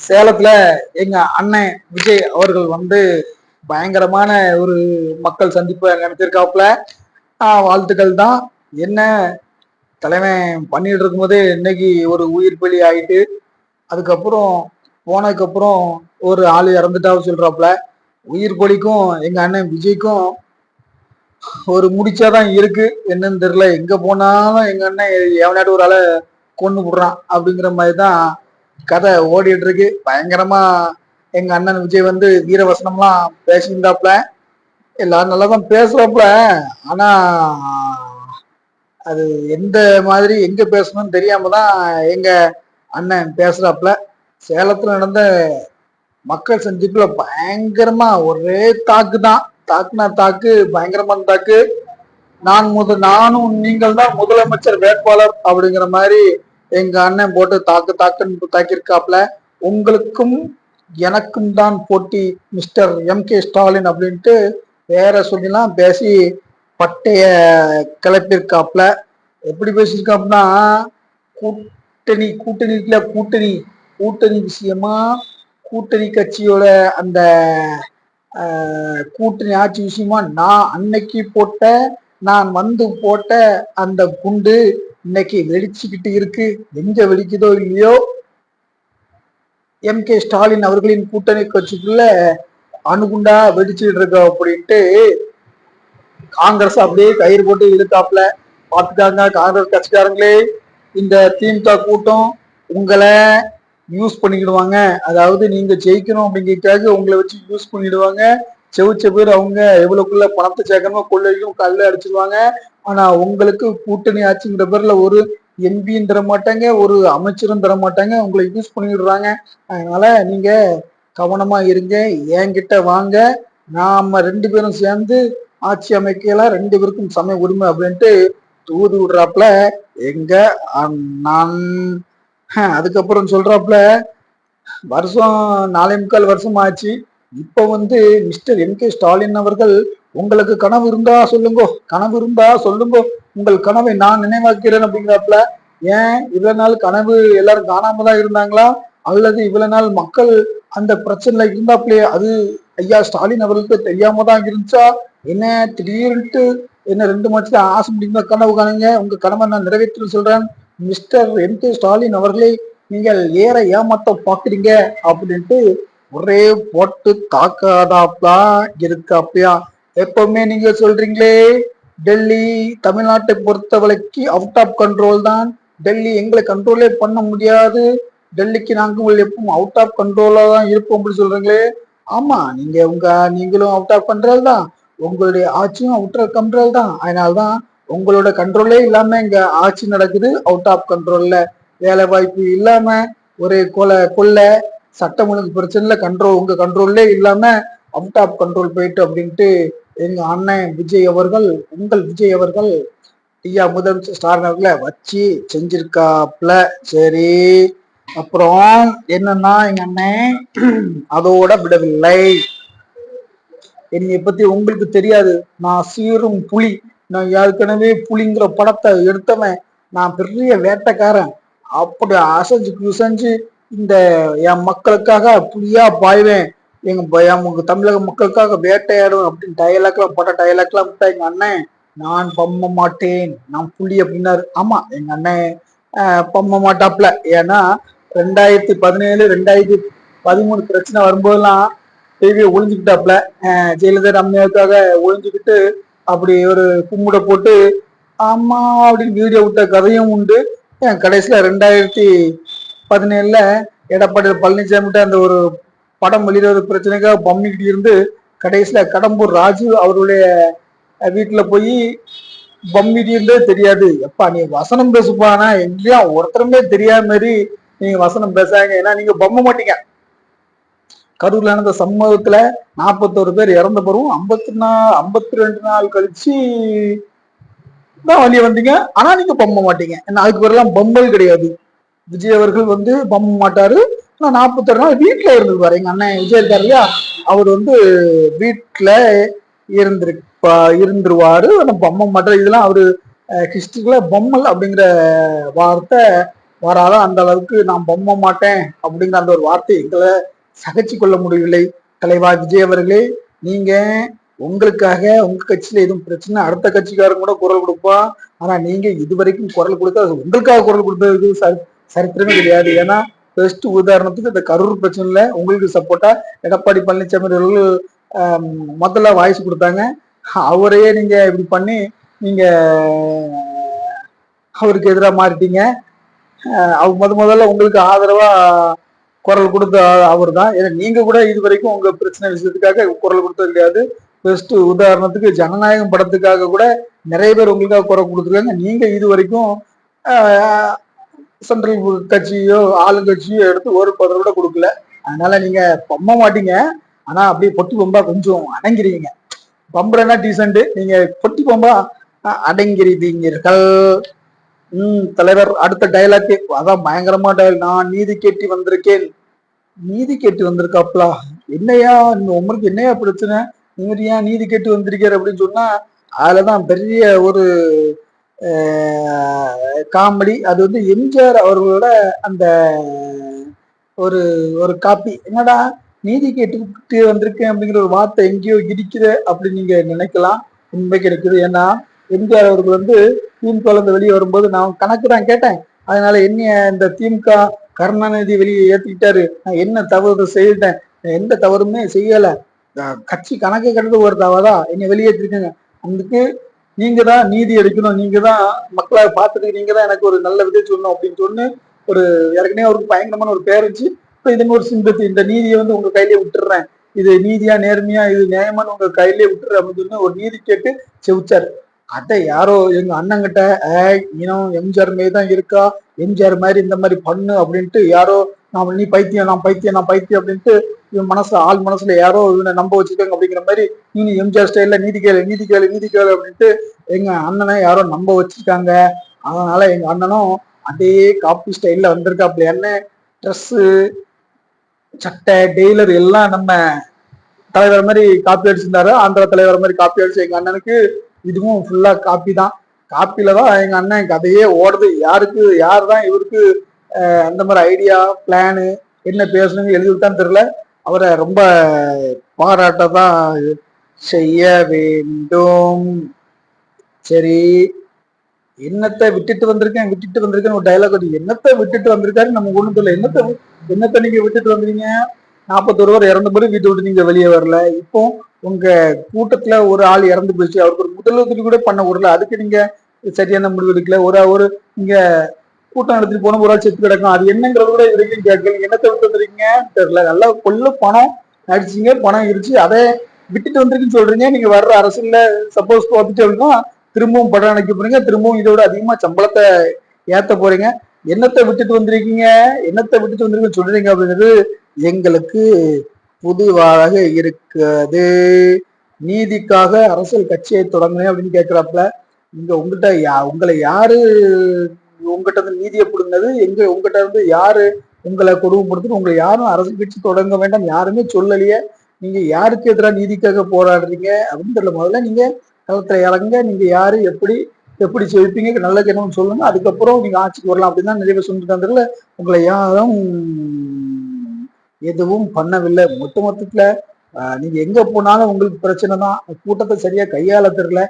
சேலத்துல எங்க அண்ணன் விஜய் அவர்கள் வந்து பயங்கரமான ஒரு மக்கள் சந்திப்பு நினைச்சிருக்காப்புல. வாழ்த்துக்கள் தான். என்ன தலைவன் பண்ணிட்டு இருக்கும்போது இன்னைக்கு ஒரு உயிர் பலி ஆயிட்டு அதுக்கப்புறம் போனதுக்கு அப்புறம் ஒரு ஆள் இறந்துட்டாவும் சொல்றாப்புல. உயிர் பலிக்கும் எங்க அண்ணன் விஜய்க்கும் ஒரு முடிச்சாதான் இருக்கு. என்னன்னு தெரியல. எங்க போனாலும் எங்க அண்ணன் எவனாட்டு ஒரு ஆளை கொண்டு விடுறான் அப்படிங்கிற மாதிரி தான் கதை ஓடிட்டு இருக்கு பயங்கரமா எங்க அண்ணன் விஜய் வந்து வீரவசனம்லாம் பேசியிருந்தாப்புல. எல்லாரும் நல்லா தான் பேசுறாப்புல ஆனா அது எந்த மாதிரி எங்க பேசணும்னு தெரியாம தான் எங்க அண்ணன் பேசுறாப்ல சேலத்துல நடந்த மக்கள் சந்திப்புல பயங்கரமா ஒரே தாக்கு தான் தாக்குனா தாக்கு பயங்கரமான தாக்கு. நான் முத நானும் நீங்கள் தான் முதலமைச்சர் வேட்பாளர் அப்படிங்கிற மாதிரி எங்க அண்ணன் போட்டு தாக்கு தாக்குன்னு தாக்கியிருக்காப்ல உங்களுக்கும் எனக்கும் தான் போட்டி மிஸ்டர் எம் கே ஸ்டாலின் அப்படின்ட்டு வேற சொல்லிலாம் பேசி பட்டைய கிளப்பியிருக்காப்ல எப்படி பேசியிருக்காப்னா கூட்டணி கூட்டணிக்குல கூட்டணி கூட்டணி விஷயமா கூட்டணி கட்சியோட அந்த கூட்டணி ஆட்சி விஷயமா நான் அன்னைக்கு போட்ட நான் வந்து போட்ட அந்த குண்டு இன்னைக்கு வெடிச்சுக்கிட்டு இருக்கு. எங்க வெடிக்குதோ இல்லையோ? எம் கே ஸ்டாலின் அவர்களின் கூட்டணி கட்சிக்குள்ள அணுகுண்டா வெடிச்சுட்டு இருக்கோம் அப்படின்ட்டு காங்கிரஸ் அப்படியே கயிறு போட்டு இழுத்தாப்புல. பார்த்துக்காங்க காங்கிரஸ் கட்சிக்காரங்களே இந்த திமுக கூட்டம் உங்களை யூஸ் பண்ணிக்கிடுவாங்க. அதாவது நீங்க ஜெயிக்கணும் அப்படிங்கிறதுக்காக உங்களை வச்சு யூஸ் பண்ணிடுவாங்க. செவிச்ச பேர் அவங்க எவ்வளவுக்குள்ள பணத்தை சேர்க்கணுமோ கொள்ளையும் கல்ல அடிச்சிருவாங்க. ஆனா உங்களுக்கு கூட்டணி ஆட்சிங்கிற பேர்ல ஒரு எம்பியும் தர மாட்டாங்க ஒரு அமைச்சரும் தர மாட்டாங்க உங்களை யூஸ் பண்ணிடுறாங்க. அதனால நீங்க கவனமா இருங்க என்கிட்ட வாங்க. நாம ரெண்டு பேரும் சேர்ந்து ஆட்சி அமைக்கலாம் ரெண்டு பேருக்கும் சமய உரிமை அப்படின்ட்டு தூது விடுறாப்புல எங்க நான் அதுக்கப்புறம் சொல்றாப்புல வருஷம் நாலே முக்கால் வருஷம் ஆச்சு இப்ப வந்து மிஸ்டர் எம் கே ஸ்டாலின் அவர்கள் உங்களுக்கு கனவு இருந்தா சொல்லுங்க கனவு இருந்தா சொல்லுங்க உங்கள் கனவை நான் நினைவாக்கிறேன் அப்படிங்கிறப்பல. ஏன் இவ்வளவு நாள் கனவு எல்லாரும் காணாம தான் இருந்தாங்களா? அல்லது இவ்வளவு நாள் மக்கள் அந்த பிரச்சனைல இருந்தாப்லயே அது ஐயா ஸ்டாலின் அவர்களுக்கு தெரியாம தான் இருந்துச்சா? என்ன திடீர்னுட்டு என்ன ரெண்டு மாதத்துல ஆசை முடிந்த கனவு காணுங்க உங்க கனவை நான் நிறைவேற்றுன்னு சொல்றேன். மிஸ்டர் எம் கே ஸ்டாலின் அவர்களை நீங்கள் ஏற ஏமாத்த பாக்குறீங்க அப்படின்ட்டு ஒரே போட்டு தாக்காதாப்லா இருக்காப்லையா எப்பவுமே நீங்க சொல்றீங்களே டெல்லி தமிழ்நாட்டை பொறுத்தவரைக்கு அவுட் ஆஃப் கண்ட்ரோல் தான். டெல்லி எங்களை கண்ட்ரோலே பண்ண முடியாது. டெல்லிக்கு நாங்கள் எப்பவும் அவுட் ஆஃப் கண்ட்ரோலா தான் இருப்போம் அப்படின்னு சொல்றீங்களே? ஆமா நீங்க உங்க நீங்களும் அவுட் ஆஃப் கண்ட்ரோல் தான். உங்களுடைய ஆட்சியும் அவுட் ஆஃப் கண்ட்ரோல் தான். அதனால்தான் உங்களோட கண்ட்ரோலே இல்லாம இங்க ஆட்சி நடக்குது அவுட் ஆஃப் கண்ட்ரோல்ல வேலை வாய்ப்பு இல்லாம ஒரு கொலை கொள்ளை சட்டம் ஒழுங்கு பிரச்சனையில கண்ட்ரோல் உங்க கண்ட்ரோல்லே இல்லாம அவுட் ஆஃப் கண்ட்ரோல் போயிட்டு அப்படின்ட்டு எங்க அண்ணன் விஜய் அவர்கள் உங்கள் விஜய் அவர்கள் ஐயா முதலமைச்சர் ஸ்டாலின் அவர்களை வச்சு செஞ்சிருக்காப்ல சரி. அப்புறம் என்னன்னா எங்க அண்ணன் அதோட விடவில்லை. என்னை பத்தி உங்களுக்கு தெரியாது. நான் சீரும் புலி. நான் ஏற்கனவே புலிங்கிற படத்தை எடுத்தவன். நான் பெரிய வேட்டைக்காரன். அப்படி அசைஞ்சு குசைஞ்சு இந்த என் மக்களுக்காக புளியா பாய்வேன். எங்க என் தமிழக மக்களுக்காக வேட்டையாடும் அப்படின்னு டயலாக்லாம் பட டயலாக்லாம் விட்டா எங்க அண்ணன் நான் பம்ம மாட்டேன். நான் புள்ளி அப்படின்னாரு ஆமா எங்க அண்ணன் பம்ப மாட்டாப்ல ஏன்னா ரெண்டாயிரத்தி பதினேழு ரெண்டாயிரத்தி பதிமூணு பிரச்சனை வரும்போதெல்லாம் டிவியை ஒளிஞ்சுக்கிட்டாப்ல ஜெயலலிதா ரம்யாவுக்காக ஒளிஞ்சுக்கிட்டு அப்படி ஒரு கும்பிட போட்டு ஆமா அப்படின்னு வீடியோ விட்ட கதையும் உண்டு. கடைசியில ரெண்டாயிரத்தி பதினேழுல எடப்பாடி பழனிசாமிட்ட அந்த ஒரு படம் வெளியிடுற பிரச்சனைக்காக பம்மிக்கிட்டு இருந்து கடைசியில கடம்பூர் ராஜு அவருடைய வீட்டுல போய் பம்மிட்டு இருந்தே தெரியாது. எப்பா நீ வசனம் பேசுப்பானா எங்கேயும் ஒருத்தருமே தெரியாத மாதிரி நீங்க வசனம் பேசாங்க ஏன்னா நீங்க பம்ப மாட்டீங்க. கரூர்ல நடந்த சம்பவத்துல நாற்பத்தோரு பேர் இறந்த பிறகும் ஐம்பத்தி நாள் ஐம்பத்தி ரெண்டு நாள் கழிச்சு தான் வழியே வந்தீங்க. ஆனா நீங்க பம்ப மாட்டீங்க. ஏன்னா அதுக்கு பிறகு பம்பல் கிடையாது. விஜய் அவர்கள் வந்து பம்ப மாட்டாரு. ஆனா நாற்பத்தொரு நாள் வீட்டுல இருந்திருப்பாரு. எங்க அண்ணன் விஜய் இருக்காரு இல்லையா? அவர் வந்து வீட்டுல இருந்திருப்பா இருந்துருவாரு. ஆனா பம்ப மாட்டாரு இதெல்லாம் அவரு ஹிஸ்டரியில பொம்மல் அப்படிங்கிற வார்த்தை வராதோ அந்த அளவுக்கு நான் பொம்ம மாட்டேன் அப்படிங்கிற அந்த ஒரு வார்த்தை எங்களை சகிச்சு கொள்ள முடியவில்லை. தலைவா விஜய் அவர்களே நீங்க உங்களுக்காக உங்க கட்சியில எதுவும் பிரச்சனை அடுத்த கட்சிக்காரங்க கூட குரல் கொடுப்பான் ஆனா நீங்க இது வரைக்கும் குரல் கொடுத்தா அது உங்களுக்காக குரல் கொடுத்ததுக்கு சரி- சரித்திரமே கிடையாது. ஏன்னா பெஸ்ட் உதாரணத்துக்கு இந்த கரூர் பிரச்சனையில உங்களுக்கு சப்போர்ட்டா எடப்பாடி பழனிசாமி அவர்கள் முதல்ல வாய்ஸ் கொடுத்தாங்க. அவரையே நீங்க இப்படி பண்ணி நீங்க அவருக்கு எதிராக மாறிட்டீங்க. அவர் முத முதல்ல உங்களுக்கு ஆதரவா குரல் கொடுத்த அவர் தான் ஏன்னா நீங்க கூட இது வரைக்கும் உங்க பிரச்சனை விஷயத்துக்காக குரல் கொடுத்தது கிடையாது. பெஸ்ட் உதாரணத்துக்கு ஜனநாயகம் படத்துக்காக கூட நிறைய பேர் உங்களுக்காக குரல் கொடுத்துருக்காங்க நீங்க இது வரைக்கும் சென்ட்ரல் கட்சியோ ஆளுங்கட்சியோ எடுத்து ஒரு பதவி கூட கொடுக்கல. அதனால நீங்க பம்ப மாட்டீங்க. ஆனா அப்படியே பொட்டி பம்பா கொஞ்சம் அடங்கிறீங்க பம்புறனா டீசெண்ட் நீங்க பொட்டி பம்பா அஹ், உம் தலைவர் அடுத்த டயலாக் அதான் பயங்கரமா டயல் நான் நீதி கேட்டி வந்திருக்கேன். நீதி கேட்டு வந்திருக்காப்லா. என்னையா? உங்களுக்கு என்னையா பிரச்சனை? நீங்க ஏன் நீதி கேட்டு வந்திருக்காரு அப்படின்னு சொன்னா அதுலதான் பெரிய ஒரு காமெடி அது வந்து எம்ஜிஆர் அவர்களோட அந்த ஒரு ஒரு காப்பி என்னடா நீதி கேட்டுக்கிட்டு வந்திருக்கேன் அப்படிங்கிற ஒரு வார்த்தை எங்கேயோ இடிக்குது அப்படின்னு நீங்க நினைக்கலாம். உண்மை கிடைக்குது. ஏன்னா எம்ஜிஆர் அவர்கள் வந்து திமுக வெளியே வரும்போது நான் கணக்கு தான் கேட்டேன். அதனால என்ன இந்த திமுக கருணாநிதி வெளியே ஏற்றிக்கிட்டாரு நான் என்ன தவறு செய்துட்டேன்? எந்த தவறுமே செய்யல. கட்சி கணக்கு கட்டுறது ஒரு தவறா? என்னை வெளியேற்றிருக்கேங்க அதுக்கு நீங்க தான் நீதி அடிக்கணும் நீங்க தான் மக்களை பார்த்துட்டு நீங்க தான் எனக்கு ஒரு நல்ல விதை சொல்லணும் அப்படின்னு சொன்னு ஒரு ஏற்கனவே அவருக்கு பயங்கரமான ஒரு பேர் வச்சு இப்ப இதுங்க ஒரு சிம்பத்தி இந்த நீதியை வந்து உங்க கையிலே விட்டுறேன். இது நீதியா நேர்மையா இது நியாயமானு உங்க கையிலே விட்டுறேன் அப்படின்னு சொல்லி ஒரு நீதி கேட்டு செவிச்சாரு. அதை யாரோ எங்க அண்ணங்கிட்ட ஏய் இனம் எம்ஜிஆர் மாரி தான் இருக்கா? எம்ஜிஆர் மாதிரி இந்த மாதிரி பண்ணு அப்படின்ட்டு யாரோ நான் நீ பைத்தியம் நான் பைத்தியம் நான் பைத்தியம் அப்படின்ட்டு இவன் மனசுல ஆள் மனசுல யாரோ இவனை நம்ப வச்சுக்கோங்க அப்படிங்கிற மாதிரி நீ எம்ஜிஆர் ஸ்டைல்ல நீதி கேளு நீதி கேளு நீதி கேளு அப்படின்ட்டு எங்க அண்ணனை யாரோ நம்ப வச்சிருக்காங்க. அதனால எங்க அண்ணனும் அதே காப்பி ஸ்டைல்ல வந்திருக்காப்ல என்ன? ட்ரெஸ்ஸு சட்டை டெய்லர் எல்லாம் நம்ம தலைவர் மாதிரி காப்பி அடிச்சிருந்தாரு. ஆந்திரா தலைவர் மாதிரி காப்பி அடிச்சு எங்க அண்ணனுக்கு இதுவும் ஃபுல்லா காப்பி தான். காப்பில தான் எங்க அண்ணன் கதையே ஓடுது. யாருக்கு யார் தான் இவருக்கு அந்த மாதிரி ஐடியா பிளானு என்ன பேசணுங்க எழுதி விட்டான்னு தெரியல. அவரை ரொம்ப பாராட்ட தான் செய்ய வேண்டும். சரி என்னத்தை விட்டுட்டு வந்திருக்கேன் விட்டுட்டு வந்திருக்கேன்னு ஒரு டைலாக் வருது என்னத்தை விட்டுட்டு வந்திருக்காரு? நம்ம ஒன்றும் தெரியல. என்னத்தை என்னத்தை நீங்க விட்டுட்டு வந்தீங்க? நாற்பத்தொரு பேர் இறந்த பிறகு வீட்டை விட்டு நீங்க வெளியே வரல. இப்போ உங்க கூட்டத்துல ஒரு ஆள் இறந்து போயிடுச்சு. அவருக்கு ஒரு முதலுதவி கூட பண்ண விடல. அதுக்கு நீங்க சரியான முடிவு எடுக்கல. ஒரு ஒரு நீங்க கூட்டம் நடத்திட்டு போன ஒரு ஆள் செத்து கிடக்கும். அது என்னங்கிறது கூட இது வரைக்கும் கேட்கல. என்னத்தை விட்டு வந்திருக்கீங்க? தெரியல. நல்லா கொள்ள பணம் அடிச்சிங்க. பணம் இருச்சு அதை விட்டுட்டு வந்திருக்குன்னு சொல்றீங்க. நீங்க வர்ற அரசுல சப்போஸ் தோத்துட்டோம்னா அப்படின்னா திரும்பவும் படம் அணைக்க போறீங்க. திரும்பவும் இதோட அதிகமா சம்பளத்தை ஏத்த போறீங்க. என்னத்தை விட்டுட்டு வந்திருக்கீங்க? என்னத்தை விட்டுட்டு வந்திருக்கீங்க சொல்றீங்க அப்படிங்கிறது எங்களுக்கு புதுவாக இருக்கிறது. நீதிக்காக அரசியல் கட்சியை தொடங்கினேன் அப்படின்னு கேட்கிறாப்புல இங்க உங்ககிட்ட யா உங்களை யாரு உங்ககிட்ட இருந்து நீதியை பிடுங்கினது எங்க உங்ககிட்ட இருந்து யாரு உங்களை கொடுமைப்படுத்தணும் உங்களை யாரும் அரசு கட்சி தொடங்க வேண்டாம் யாருமே சொல்லலையே நீங்க யாருக்கு எதிராக நீதிக்காக போராடுறீங்க அப்படின்னு தெரியல. முதல்ல நீங்க களத்துல இறங்க நீங்க யாரு எப்படி எப்படி செழிப்பீங்க நல்ல ஜனம்னு சொல்லுங்க. அதுக்கப்புறம் நீங்க ஆட்சிக்கு வரலாம் அப்படின்னு தான் நிறைய பேர் சொல்லிட்டு இருந்ததுல உங்களை யாரும் எதுவும் பண்ணவில்லை. மொத்த மொத்தத்துல நீங்க எங்க போனாலும் உங்களுக்கு பிரச்சனை தான் கூட்டத்தை சரியா கையாள தெரியல.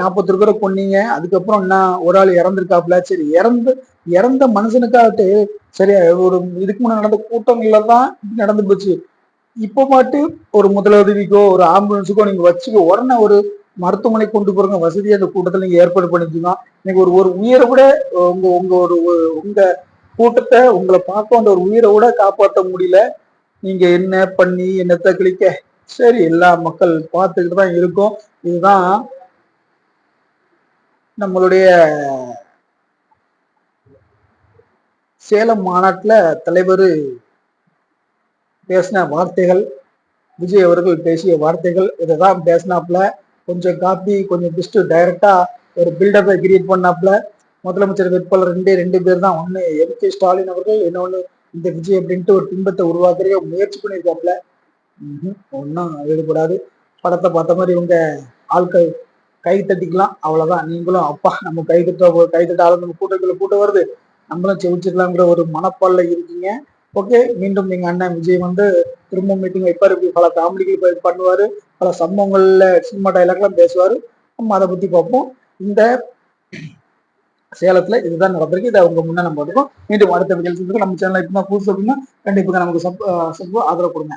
நாற்பத்தி பேரை கொன்னீங்க அதுக்கப்புறம் என்ன ஒரு ஆள் இறந்துருக்காப்புல. சரி இறந்து இறந்த மனுஷனுக்காகட்டு சரி ஒரு இதுக்கு முன்னாடி நடந்த கூட்டங்கள்ல தான் நடந்து போச்சு. இப்போ மாட்டு ஒரு முதலுதவிக்கோ ஒரு ஆம்புலன்ஸுக்கோ நீங்க வச்சுக்க உடனே ஒரு மருத்துவமனை கொண்டு போறங்க வசதியை அந்த கூட்டத்தில் நீங்க ஏற்பாடு பண்ணிக்கலாம் நீங்க ஒரு ஒரு உயிரை கூட உங்க உங்க ஒரு உங்க கூட்டத்தை உங்களை பார்க்க அந்த ஒரு உயிரை கூட காப்பாற்ற முடியல. நீங்க என்ன பண்ணி என்னத்தை கிளிக்க சரி எல்லா மக்கள் பார்த்துக்கிட்டு தான் இருக்கும். இதுதான் நம்மளுடைய சேலம் மாநாட்டில் தலைவர் பேசின வார்த்தைகள் விஜய் அவர்கள் பேசிய வார்த்தைகள் இதை தான் பேசினாப்புல. கொஞ்சம் காப்பி கொஞ்சம் பிஸ்ட் டைரக்டாக ஒரு பில்டப்பை கிரியேட் பண்ணாப்புல. முதலமைச்சர் வேட்பாளர் ரெண்டே ரெண்டு பேர் தான். ஒன்று எம் கே ஸ்டாலின் அவர்கள் இன்னொன்று இந்த விஜய் அப்படின்ட்டு ஒரு பின்பத்தை உருவாக்குறதுக்கு முயற்சி பண்ணியிருக்காப்புல. ஒன்றும் ஈடுபடாது. படத்தை பார்த்த மாதிரி இவங்க ஆட்கள் கை தட்டிக்கலாம் அவ்வளவுதான். நீங்களும் அப்பா நம்ம கை தட்ட கை தட்டாலும் நம்ம கூட்டத்துல கூட்ட வருது. நம்மளும் ஜெயிச்சிடலாங்கிற ஒரு மனப்பால்ல இருக்கீங்க. ஓகே மீண்டும் எங்க அண்ணன் விஜய் வந்து திரும்ப மீட்டிங் வைப்பாரு. இப்படி பல காமெடிகள் பண்ணுவாரு. பல சம்பவங்கள்ல சினிமா டைலாக்லாம் பேசுவாரு. நம்ம அதை பத்தி பார்ப்போம். இந்த சேலத்துல இதுதான் நடந்திருக்கு. இதை அவங்க முன்னே நம்ம இருக்கோம் மீண்டும் அடுத்த நிகழ்ச்சி நம்ம சேனல் இப்போ புதுசு அப்படின்னா கண்டிப்பாக நமக்கு சப் சப் ஆதரவு கொடுங்க.